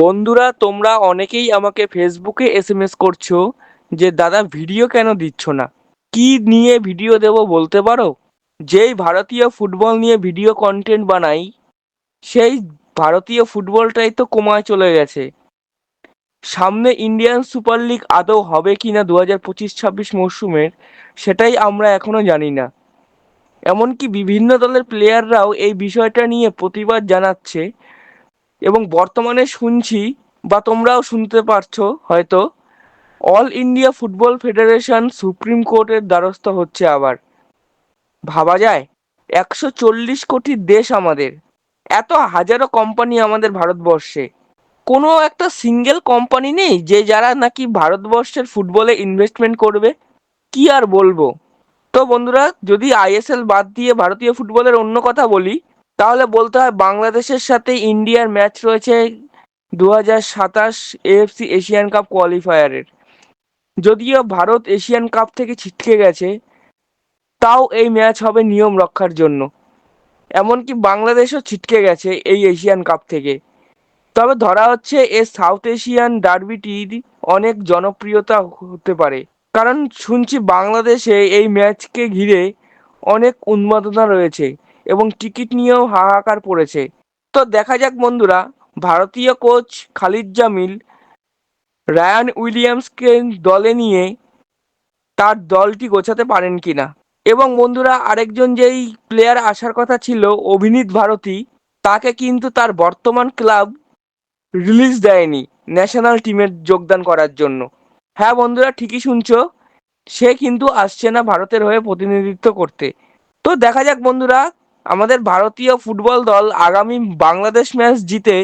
বন্ধুরা, তোমরা অনেকেই আমাকে ফেসবুকে এসএমএস করছ যে, দাদা ভিডিও কেন দিচ্ছ না? কি নিয়ে ভিডিও দেব বলতে পারো? যেই ভারতীয় ফুটবল নিয়ে ভিডিও কন্টেন্ট বানাই, সেই ভারতীয় ফুটবলটাই তো কমায় চলে গেছে। সামনে ইন্ডিয়ান সুপার লিগ আদৌ হবে কি না দু হাজার পঁচিশ ছাব্বিশ মরশুমের সেটাই আমরা এখনও জানি না। এমনকি বিভিন্ন দলের প্লেয়াররাও এই বিষয়টা নিয়ে প্রতিবাদ জানাচ্ছে। এবং বর্তমানে শুনছি বা তোমরাও শুনতে পারছ হয়তো all India football federation supreme কোর্টের দ্বারস্থ হচ্ছে আবার। ভাবা যায়, একশো চল্লিশ কোটি দেশ আমাদের, এত হাজারো কোম্পানি আমাদের ভারতবর্ষে। কোনো একটা সিঙ্গেল কোম্পানি নেই যে যারা নাকি ভারতবর্ষের ফুটবলে ইনভেস্টমেন্ট করবে? কি আর বলব? তো বন্ধুরা, যদি আইএসএল বাদ দিয়ে ভারতীয় ফুটবলের অন্য কথা বলি তাহলে বলতে হয় বাংলাদেশের সাথে ইন্ডিয়ার ম্যাচ রয়েছে দু হাজার সাতাশ এএফসি এশিয়ান কাপ কোয়ালিফায়ারের যদিও ভারত এশিয়ান কাপ থেকে ছিটকে গেছে, তাও এই ম্যাচ হবে নিয়ম রক্ষার জন্য। এমনকি বাংলাদেশও ছিটকে গেছে এই এশিয়ান কাপ থেকে। তবে ধরা হচ্ছে এ সাউথ এশিয়ান ডার্বিটির অনেক জনপ্রিয়তা হতে পারে। কারণ শুনছি বাংলাদেশে এই ম্যাচকে ঘিরে অনেক উন্মাদনা রয়েছে। এবং টিকিট নিয়েও হাহাকার পড়েছে। তো দেখা যাক বন্ধুরা, ভারতীয় কোচ খালিদ জামিল, রায়ান উইলিয়ামসকে দলে নিয়ে তার দলটি গোছাতে পারেন কিনা। এবং বন্ধুরা, আরেকজন যেই প্লেয়ার আসার কথা ছিল, অভিনীত ভারতী, তাকে কিন্তু তার বর্তমান ক্লাব রিলিজ দেয়নি ন্যাশনাল টিমের যোগদান করার জন্য। হ্যাঁ বন্ধুরা, ঠিকই শুনছো, সে কিন্তু আসছে না ভারতের হয়ে প্রতিনিধিত্ব করতে। তো দেখা যাক বন্ধুরা আমাদের ভারতীয় ফুটবল দল আগামী বাংলাদেশ ম্যাচ জিতে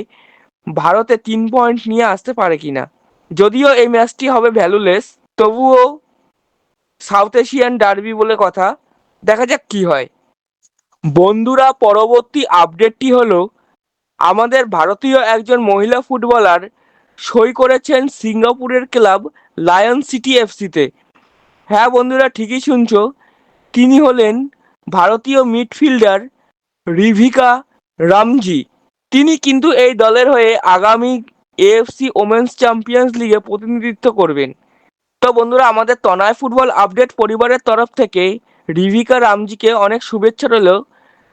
ভারতে তিন পয়েন্ট নিয়ে আসতে পারে কিনা। যদিও এই ম্যাচটি হবে ভ্যালুলেস, তবুও সাউথ এশিয়ান ডার্বি বলে কথা। দেখা যাক কি হয়। বন্ধুরা, পরবর্তী আপডেটটি হলো, আমাদের ভারতীয় একজন মহিলা ফুটবলার সই করেছেন সিঙ্গাপুরের ক্লাব লায়ন সিটি এফসিতে। হ্যাঁ বন্ধুরা, ঠিকই শুনছো। তিনি হলেন ভারতীয় মিডফিল্ডার রিভিকা রামজি। তিনি কিন্তু এই দলের হয়ে আগামী এএফসি ওমেন্স চ্যাম্পিয়ন্স লিগে প্রতিনিধিত্ব করবেন। তো বন্ধুরা, আমাদের তনয় ফুটবল আপডেট পরিবারের তরফ থেকে রিভিকা রামজিকে অনেক শুভেচ্ছা রইল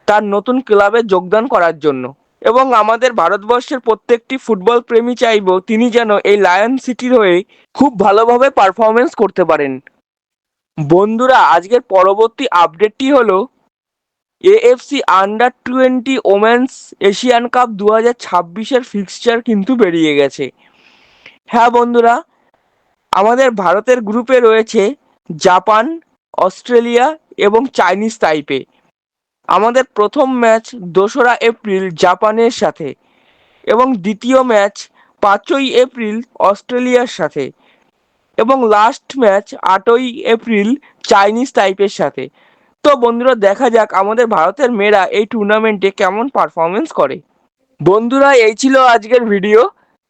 তার নতুন ক্লাবে যোগদান করার জন্য। এবং আমাদের ভারতবর্ষের প্রত্যেকটি ফুটবল প্রেমী চাইব, তিনি যেন এই লায়ন সিটির হয়ে খুব ভালোভাবে পারফরমেন্স করতে পারেন। বন্ধুরা, আজকের পরবর্তী আপডেটটি হলো AFC under twenty women's Asian cup দু হাজার ছাব্বিশের ফিক্সচার কিন্তু বেরিয়ে গেছে। হ্যাঁ বন্ধুরা, আমাদের ভারতের গ্রুপে রয়েছে জাপান, অস্ট্রেলিয়া এবং চাইনিজ তাইপে আমাদের প্রথম ম্যাচ দোসরা এপ্রিল জাপানের সাথে এবং দ্বিতীয় ম্যাচ পাঁচই এপ্রিল অস্ট্রেলিয়ার সাথে এবং লাস্ট ম্যাচ আটই এপ্রিল চাইনিজ টাইপের সাথে। তো বন্ধুরা দেখা যাক আমাদের ভারতের মেয়েরা এই টুর্নামেন্টে কেমন পারফরমেন্স করে। বন্ধুরা, এই ছিল আজকের ভিডিও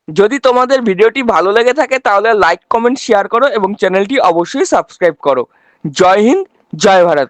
যদি তোমাদের ভিডিওটি ভালো লেগে থাকে, তাহলে লাইক কমেন্ট শেয়ার করো এবং চ্যানেলটি অবশ্যই সাবস্ক্রাইব করো। জয় হিন্দ, জয় ভারত।